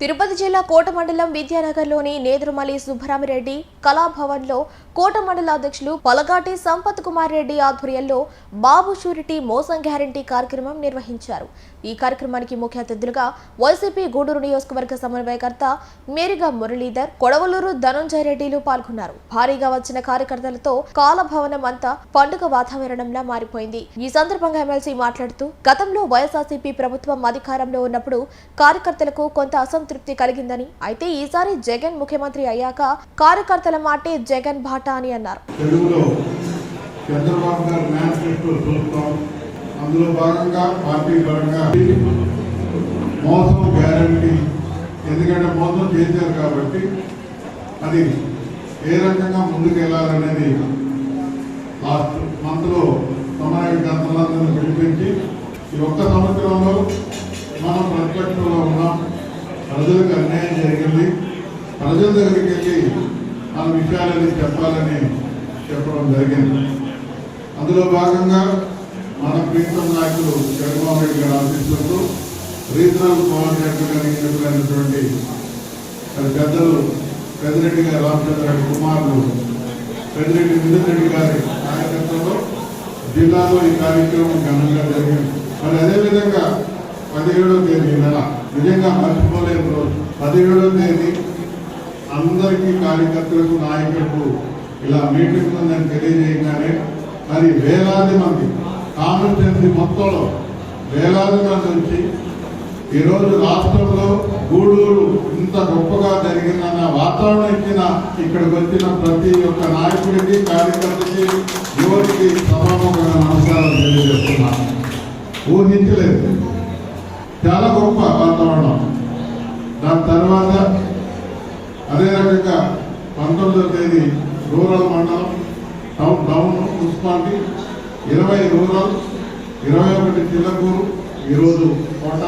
తిరుపతి జిల్లా కోట మండలం విద్యానగర్లోని నేదురుమలి సుబ్బరామిరెడ్డి కళాభవన్లో కోట మండల అధ్యక్షులు పలగాటి సంపత్ కుమార్ రెడ్డి ఆధ్వర్యంలో బాబు షూరిటీ మోసం గ్యారంటీ కార్యక్రమం నిర్వహించారు. ఈ కార్యక్రమానికి ముఖ్య అతిథులుగా వైసీపీ గూడూరు నియోజకవర్గ సమన్వయకర్త మేరిగా మురళీధర్ కొడవలూరు ధనంజయ రెడ్డిలు పాల్గొన్నారు. భారీగా వచ్చిన కార్యకర్తలతో కాలభవనం అంతా పండుగ వాతావరణంలా మారిపోయింది. ఈ సందర్భంగా ఎమ్మెల్సీ మాట్లాడుతూ గతంలో వైఎస్ఆర్సీపీ ప్రభుత్వం అధికారంలో ఉన్నప్పుడు కార్యకర్తలకు కొంత అసంతృప్తి కలిగిందని అయితే ఈసారి జగన్ ముఖ్యమంత్రి అయ్యాక కార్యకర్తల మాటే జగన్ బాటా అని అన్నారు. తెలుగులో చంద్రబాబు గారు మేనిఫెస్టో చూస్తాం. అందులో భాగంగా పార్టీ పరంగా మోసం గ్యారంటీ ఎందుకంటే మోసం చేశారు కాబట్టి అది ఏ రకంగా ముందుకు వెళ్ళాలనేది లాస్ట్ మంత్లో సమన్వయ గంటలందరినీ పిలిపించి ఈ ఒక్క సంవత్సరంలో మనం ప్రతిపక్షంలో ఉన్నాం. ప్రజలకు అన్యాయం జరిగింది. ప్రజల దగ్గరికి వెళ్ళి ఆ విషయాలని చెప్పాలని చెప్పడం జరిగింది. అందులో భాగంగా మన ప్రీతం నాయకులు జగన్మోహన్ రెడ్డి గారు ఆఫీసులతో రీజనల్ కోఆర్డినేటర్ గారు ఎన్నికలైనటువంటి పెద్దలు పెద్దిరెడ్డి గారు రామచంద్ర రెడ్డి కుమారులు పెద్దిరెడ్డి మిథున్ రెడ్డి గారి నాయకత్వంలో జిల్లాలో ఈ కార్యక్రమం ఘనంగా జరిగింది. మరి అదేవిధంగా పదిహేడో తేదీ నెల నిజంగా మర్చిపోలేని రోజు. పదిహేడో తేదీ అందరికీ కార్యకర్తలకు నాయకులకు ఇలా మీటింగ్ ఉందని తెలియజేయగానే మరి వేలాది మంది కాన్స్టిట్యున్సీ మొత్తంలో వేలాది మంది వచ్చి ఈరోజు రాష్ట్రంలో గూడూరు ఇంత గొప్పగా జరిగిందన్న వాతావరణం ఇచ్చిన ఇక్కడికి వచ్చిన ప్రతి ఒక్క నాయకుడికి కార్యకర్తకి యువతికి సభాముఖంగా నమస్కారాలు తెలియజేస్తున్నాను ఊహించలేదు. చాలా గొప్ప వాతావరణం. దాని తర్వాత అదే రకంగా పంతొమ్మిదవ తేదీ రూరల్ మండలం టౌన్ టౌన్ మున్సిపాలిటీ ఇరవై రూరల్ ఇరవై ఒకటి చిల్లకూరు ఈరోజు కోట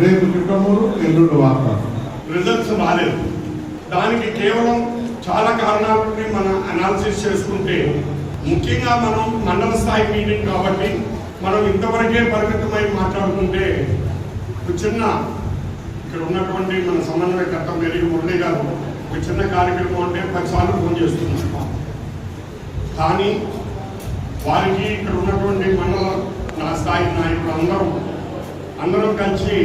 రేపు చిట్టమూరు ఎల్లుండి వార్త. రిజల్ట్స్ రాలేదు దానికి కేవలం చాలా కారణాలని మనం అనాలిసిస్ చేసుకుంటే ముఖ్యంగా మనం మండల స్థాయి మీటింగ్ కాబట్టి మనం ఇంతవరకే పరిమితమై మాట్లాడుకుంటే ఒక చిన్న ఇక్కడ ఉన్నటువంటి మన సమన్వయకర్త పెరిగి మురళి గారు ఒక చిన్న కార్యక్రమం అంటే పదిసార్లు ఫోన్ చేస్తున్నాం కానీ వారికి ఇక్కడ ఉన్నటువంటి మండల నా స్థాయి నాయకులు అందరూ అందరం కలిసి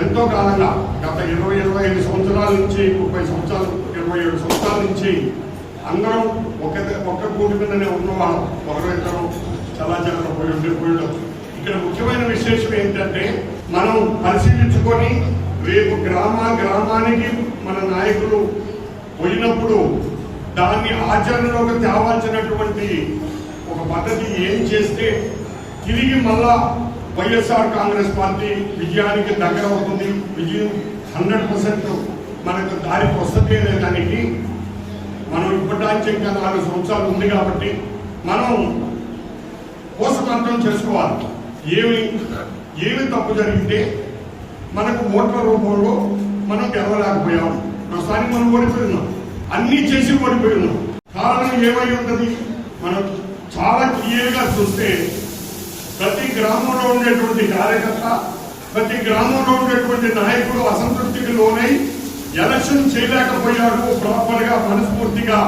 ఎంతో కాలంగా గత ఇరవై ఇరవై ఐదు సంవత్సరాల నుంచి ముప్పై సంవత్సరాలు ఇరవై ఏడు సంవత్సరాల నుంచి అందరం ఒక ఒక్క కూటి మీదనే ఉన్నవాళ్ళం ఒకరు చాలా చలాచలం పోయి ఉండి ఉండొచ్చు. ఇక్కడ ముఖ్యమైన విశేషం ఏంటంటే మనం పరిశీలించుకొని రేపు గ్రామ గ్రామానికి మన నాయకులు పోయినప్పుడు దాన్ని ఆచరణలోకి తేవాల్సినటువంటి ఒక పద్ధతి ఏం చేస్తే తిరిగి మళ్ళా వైఎస్ఆర్ కాంగ్రెస్ పార్టీ విజయానికి దగ్గర అవుతుంది విజయం హండ్రెడ్ పర్సెంట్ మనకు దారికి వస్తుంది అనే దానికి మనం ఇప్పటిదానికి ఇంకా నాలుగు సంవత్సరాలు ఉంది కాబట్టి మనం పోషకార్థం చేసుకోవాలి. ఏమి ఏమి తప్పు జరిగితే మనకు ఓట్ల రూపంలో మనం గెలవలేకపోయాము. ప్రస్తుతానికి మనం ఓడిపోయినాం. అన్ని చేసి ఓడిపోయినాం. కారణం ఏమై ఉంటుంది? మనం చాలా క్లియర్గా చూస్తే ప్రతి గ్రామంలో ఉండేటువంటి కార్యకర్త ప్రతి గ్రామంలో ఉండేటువంటి నాయకుడు అసంతృప్తికి లోనై ఎలక్షన్ చేయలేకపోయాడు ప్రాపర్గా మనస్ఫూర్తిగా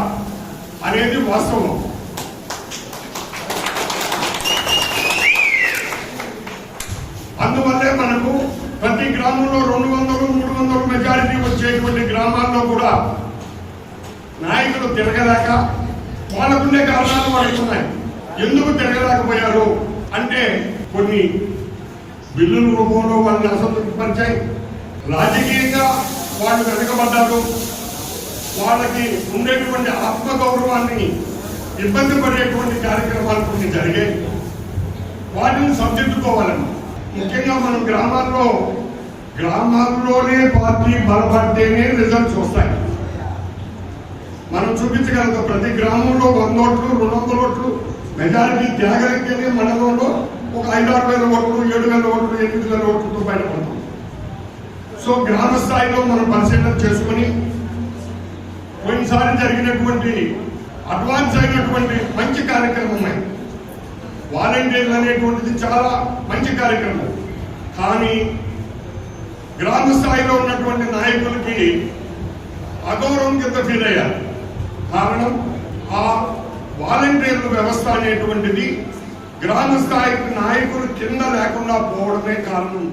అనేది వాస్తవం అందువల్లే మనకు ప్రతి గ్రామంలో రెండు వందలు మూడు వందలు మెజారిటీ వచ్చేటువంటి గ్రామాల్లో కూడా నాయకులు తిరగలేక వాళ్ళకుండే కారణాలు వాళ్ళకి ఉన్నాయి. ఎందుకు తిరగలేకపోయారు? అంటే కొన్ని బిల్లుల రూపంలో వాళ్ళని అసంతృప్తిపరిచాయి రాజకీయంగా వాళ్ళు వెనకబడ్డారు. వాళ్ళకి ఉండేటువంటి ఆత్మగౌరవాన్ని ఇబ్బంది పడేటువంటి కార్యక్రమాలు కొన్ని జరిగాయి. వాటిని సరిదిద్దుకోవాలని. ముఖ్యంగా మనం గ్రామాల్లో గ్రామాల్లోనే పార్టీ బలపడితేనే రిజల్ట్స్ వస్తాయి. మనం చూపించగలుగుతాం ప్రతి గ్రామంలో వంద ఓట్లు రెండు వందల ఓట్లు మెజారిటీ త్యాగలిగితేనే మండలంలో ఒక ఐదు ఆరు వేల ఓట్లు ఏడు వేల ఓట్లు ఎనిమిది వేల ఓట్లతో బయటపడతాం. సో గ్రామ స్థాయిలో మనం పరిశీలన చేసుకుని పోయినసారి జరిగినటువంటి అడ్వాన్స్ అయినటువంటి మంచి కార్యక్రమం ఉన్నాయి వాలంటీర్లు అనేటువంటిది చాలా మంచి కార్యక్రమం. కానీ గ్రామ స్థాయిలో ఉన్నటువంటి నాయకులకి అగౌరవం కింద ఫీల్ అయ్యారు. కారణం ఆ వాలంటీర్ల వ్యవస్థ అనేటువంటిది గ్రామ స్థాయి నాయకులు కింద లేకుండా పోవడమే కారణం.